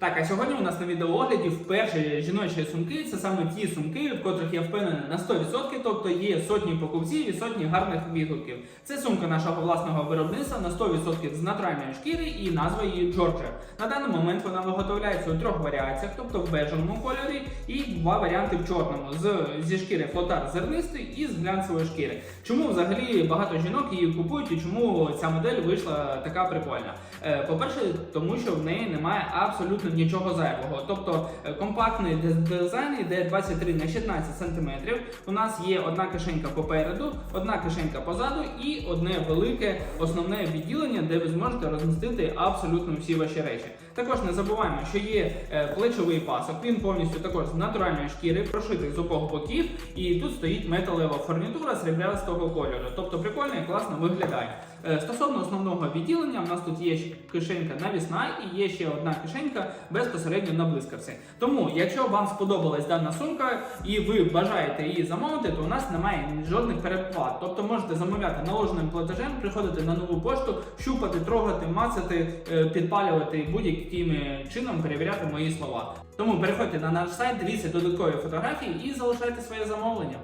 Так, а сьогодні у нас на відеоогляді вперше жіночі сумки. Це саме ті сумки, від котрих я впевнений на 100%, тобто є сотні покупців і сотні гарних відгуків. Це сумка нашого власного виробництва на 100% з натуральної шкіри і назва її Джорджа. На даний момент вона виготовляється у трьох варіаціях, тобто в бежевому кольорі і два варіанти в чорному з зі шкіри флотар зернистий і з глянцевої шкіри. Чому взагалі багато жінок її купують і чому ця модель вийшла така прикольна? Е, По-перше, тому що в неї немає абсолютно нічого зайвого. Тобто е, компактний дизайн йде 23 на 16 см. У нас є одна кишенька попереду, одна кишенька позаду і одне велике основне відділення, де ви зможете розмістити абсолютно всі ваші речі. Також не забуваємо, що є е, плечовий пасок. Він повністю також з натуральної шкіри, прошитий з обох боків, і тут стоїть металева фурнітура сріблястого кольору. Тобто прикольно і класно виглядає. Е, Стосовно основного відділення, у нас тут є кишенька навісна і є ще одна кишенька безпосередньо на блискавці. Тому, якщо вам сподобалась дана сумка і ви бажаєте її замовити, то у нас немає жодних переплат. Тобто можете замовляти наложеним платежем, приходити на нову пошту, щупати, трогати, мацати, е, підпалювати будь-яким чином перевіряти мої слова. Тому переходьте на наш сайт, дивіться додаткові фотографії і залишайте своє замовлення.